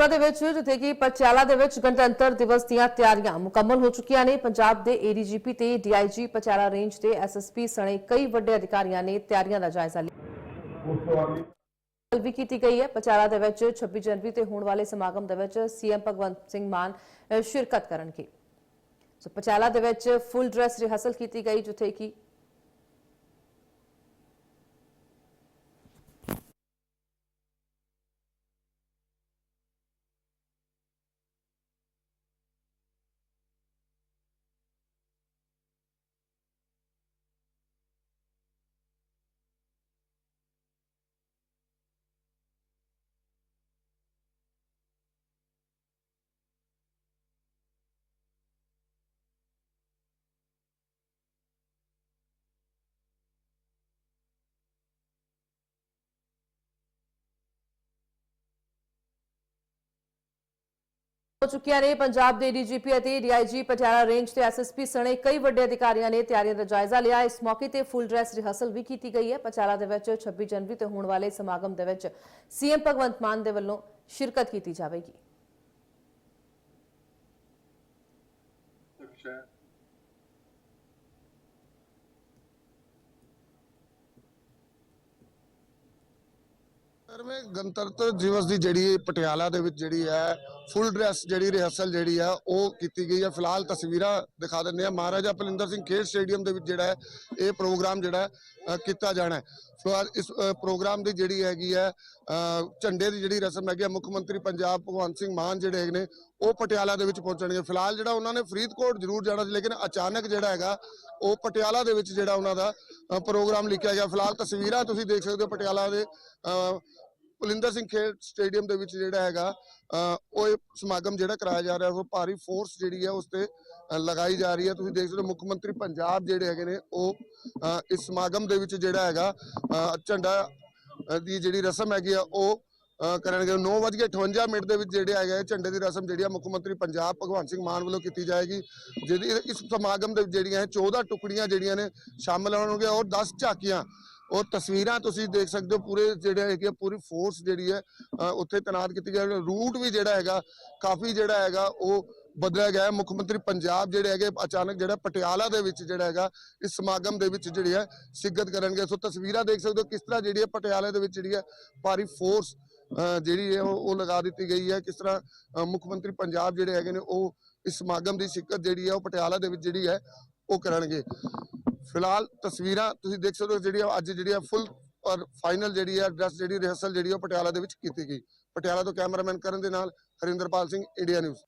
ਖਬਰਾਂ ਦੇ ਵਿੱਚ, ਜਿੱਥੇ ਕਿ ਪਟਿਆਲਾ ਦੇ ਵਿੱਚ ਗਣਤੰਤਰ ਦਿਵਸ ਦੀਆਂ ਤਿਆਰੀਆਂ ਮੁਕੰਮਲ ਹੋ ਚੁੱਕੀਆਂ ਨੇ। ਪੰਜਾਬ ਦੇ ਏਡੀਜੀਪੀ ਤੇ ਡੀਆਈਜੀ ਪਟਿਆਲਾ ਰੇਂਜ ਦੇ ਐਸਐਸਪੀ ਸਣੇ ਕਈ ਵੱਡੇ ਅਧਿਕਾਰੀਆਂ ਨੇ ਤਿਆਰੀਆਂ ਦਾ ਜਾਇਜ਼ਾ ਲਿਆ। ਗੱਲ ਵੀ ਕੀਤੀ ਗਈ ਹੈ। ਪਟਿਆਲਾ ਦੇ ਵਿੱਚ 26 ਜਨਵਰੀ ਤੇ ਹੋਣ ਵਾਲੇ ਸਮਾਗਮ ਦੇ ਵਿੱਚ ਸੀਐਮ ਭਗਵੰਤ ਸਿੰਘ ਮਾਨ ਸ਼ਿਰਕਤ ਕਰਨਗੇ। ਸੋ ਪਟਿਆਲਾ ਦੇ ਵਿੱਚ ਫੁੱਲ ਡਰੈਸ ਰਿਹਰਸਲ ਕੀਤੀ ਗਈ, ਜਿੱਥੇ ਕਿ ਹੋ ਚੁੱਕੀਆਂ ਨੇ। ਪੰਜਾਬ ਦੇ ਡੀਜੀਪੀ ਅਤੇ ਡੀਆਈਜੀ ਪਟਿਆਲਾ ਰੇਂਜ ਤੇ ਐਸਐਸਪੀ ਸਣੇ ਕਈ ਵੱਡੇ ਅਧਿਕਾਰੀਆਂ ਨੇ ਤਿਆਰੀਆਂ ਦਾ ਜਾਇਜ਼ਾ ਲਿਆ। ਇਸ ਮੌਕੇ ਤੇ ਫੁੱਲ ਡਰੈਸ ਰਿਹਰਸਲ ਵੀ ਕੀਤੀ ਗਈ ਹੈ। ਪਟਿਆਲਾ ਦੇ ਵਿੱਚ 26 ਜਨਵਰੀ ਤੇ ਹੋਣ ਵਾਲੇ ਸਮਾਗਮ ਦੇ ਵਿੱਚ ਸੀਐਮ ਭਗਵੰਤ ਮਾਨ ਦੇ ਵੱਲੋਂ ਸ਼ਿਰਕਤ ਕੀਤੀ ਜਾਵੇਗੀ। ਅੱਛਾ। ਸਰਵੇਂ ਗਣਤੰਤਰ ਦਿਵਸ ਦੀ ਜਿਹੜੀ ਪਟਿਆਲਾ ਦੇ ਵਿੱਚ ਜਿਹੜੀ ਹੈ ਫੁੱਲ ਡਰੈਸ ਜਿਹੜੀ ਰਿਹਰਸਲ ਜਿਹੜੀ ਆ, ਉਹ ਕੀਤੀ ਗਈ ਹੈ ਫਿਲਹਾਲ ਤਸਵੀਰਾਂ ਦਿਖਾ ਦਿੰਦੇ ਆ। ਮਹਾਰਾਜਾ ਪਲਿੰਦਰ ਸਿੰਘ ਖੇਡ ਸਟੇਡੀਅਮ ਦੇ ਵਿੱਚ ਜਿਹੜਾ ਹੈ, ਇਹ ਪ੍ਰੋਗਰਾਮ ਜਿਹੜਾ ਕੀਤਾ ਜਾਣਾ ਹੈ। ਫਿਲਹਾਲ ਇਸ ਪ੍ਰੋਗਰਾਮ ਦੀ ਜਿਹੜੀ ਹੈਗੀ ਹੈ ਝੰਡੇ ਦੀ ਜਿਹੜੀ ਰਸਮ ਹੈਗੀ ਹੈ ਮੁੱਖ ਮੰਤਰੀ ਪੰਜਾਬ ਭਗਵੰਤ ਸਿੰਘ ਮਾਨ ਜਿਹੜੇ ਹੈਗੇ ਨੇ, ਉਹ ਪਟਿਆਲਾ ਦੇ ਵਿੱਚ ਪਹੁੰਚਣਗੇ। ਫਿਲਹਾਲ ਜਿਹੜਾ ਉਹਨਾਂ ਨੇ ਫਰੀਦਕੋਟ ਜ਼ਰੂਰ ਜਾਣਾ ਸੀ, ਲੇਕਿਨ ਅਚਾਨਕ ਜਿਹੜਾ ਹੈਗਾ, ਉਹ ਪਟਿਆਲਾ ਦੇ ਵਿੱਚ ਜਿਹੜਾ ਉਹਨਾਂ ਦਾ ਪ੍ਰੋਗਰਾਮ ਲਿਖਿਆ ਗਿਆ। ਫਿਲਹਾਲ ਤਸਵੀਰਾਂ ਤੁਸੀਂ ਦੇਖ ਸਕਦੇ ਹੋ ਪਟਿਆਲਾ ਦੇ ਅ, ਸਿੰਘ ਖੇਡ ਸਟੇਡੀਅਮ ਦੇ ਵਿੱਚ ਜਿਹੜਾ ਹੈਗਾ ਉਹ ਸਮਾਗਮ ਜਿਹੜਾ ਕਰਾਇਆ ਜਾ ਰਿਹਾ ਉਹ ਭਾਰੀ ਫੋਰਸ ਜਿਹੜੀ ਹੈ ਉਸ ਤੇ ਲਗਾਈ ਜਾ ਰਹੀ ਹੈ। ਤੁਸੀਂ ਦੇਖ ਸਕਦੇ ਹੋ ਮੁੱਖ ਮੰਤਰੀ ਪੰਜਾਬ ਜਿਹੜੇ ਹੈਗੇ ਨੇ ਉਹ ਇਸ ਸਮਾਗਮ ਦੇ ਵਿੱਚ ਜਿਹੜਾ ਹੈਗਾ ਝੰਡਾ ਦੀ ਜਿਹੜੀ ਰਸਮ ਹੈਗੀ ਆ ਉਹ ਅ, ਕਰਨਗੇ। 9:58 ਮਿੰਟ ਦੇ ਵਿੱਚ ਜਿਹੜੇ ਹੈਗੇ ਆ, ਝੰਡੇ ਦੀ ਰਸਮ ਜਿਹੜੀ ਆ ਮੁੱਖ ਮੰਤਰੀ ਪੰਜਾਬ ਭਗਵੰਤ ਸਿੰਘ ਮਾਨ ਵੱਲੋਂ ਕੀਤੀ ਜਾਏਗੀ। ਜਿਹਦੀ ਇਸ ਸਮਾਗਮ ਦੇ ਜਿਹੜੀਆਂ ਹੈ 14 ਟੁਕੜੀਆਂ ਜਿਹੜੀਆਂ ਨੇ ਸ਼ਾਮਲ ਹੋਣਗੀਆਂ ਔਰ 10 ਝਾਕੀਆਂ ਉਹ ਤਸਵੀਰਾਂ ਤੁਸੀਂ ਦੇਖ ਸਕਦੇ ਹੋ ਪੂਰੇ ਜਿਹੜੇ ਹੈਗੇ ਆ, ਪੂਰੀ ਫੋਰਸ ਜਿਹੜੀ ਹੈ ਉੱਥੇ ਤੈਨਾਤ ਕੀਤੀ ਗਈ ਰੂਟ ਵੀ ਜਿਹੜਾ ਹੈਗਾ ਕਾਫੀ ਜਿਹੜਾ ਹੈਗਾ ਉਹ ਬਦਲਿਆ ਗਿਆ ਮੁੱਖ ਮੰਤਰੀ ਪੰਜਾਬ ਜਿਹੜੇ ਹੈਗੇ ਅਚਾਨਕ ਜਿਹੜਾ ਪਟਿਆਲਾ ਦੇ ਵਿੱਚ ਜਿਹੜਾ ਹੈਗਾ ਇਸ ਸਮਾਗਮ ਦੇ ਵਿੱਚ ਜਿਹੜੀ ਹੈ ਸਿੱਗਤ ਕਰਨਗੇ। ਸੋ ਤਸਵੀਰਾਂ ਦੇਖ ਸਕਦੇ ਹੋ ਕਿਸ ਤਰ੍ਹਾਂ ਜਿਹੜੀ ਹੈ ਪਟਿਆਲੇ ਦੇ ਵਿੱਚ ਜਿਹੜੀ ਹੈ ਭਾਰੀ ਫੋਰਸ ਜਿਹੜੀ ਹੈ ਉਹ ਉਹ ਲਗਾ ਦਿੱਤੀ ਗਈ ਹੈ। ਕਿਸ ਤਰ੍ਹਾਂ ਮੁੱਖ ਮੰਤਰੀ ਪੰਜਾਬ ਜਿਹੜੇ ਹੈਗੇ ਨੇ ਉਹ ਇਸ ਸਮਾਗਮ ਦੀ ਸਿੱਕਤ ਜਿਹੜੀ ਹੈ ਉਹ ਪਟਿਆਲਾ ਦੇ ਵਿੱਚ ਜਿਹੜੀ ਹੈ ਉਹ ਕਰਨਗੇ। ਫਿਲਹਾਲ ਤਸਵੀਰਾਂ ਤੁਸੀਂ ਦੇਖ ਸਕਦੇ ਹੋ ਜਿਹੜੀ ਅੱਜ ਜਿਹੜੀ ਆ ਫੁੱਲ ਔਰ ਫਾਈਨਲ ਜਿਹੜੀ ਆ ਡਰੈਸ ਜਿਹੜੀ ਰਿਹਰਸਲ ਜਿਹੜੀ ਉਹ ਪਟਿਆਲਾ ਦੇ ਵਿੱਚ ਕੀਤੀ ਗਈ। ਪਟਿਆਲਾ ਤੋਂ ਕੈਮਰਾਮੈਨ ਕਰਨ ਦੇ ਨਾਲ ਹਰਿੰਦਰਪਾਲ ਸਿੰਘ ਇੰਡੀਆ ਨਿਊਜ਼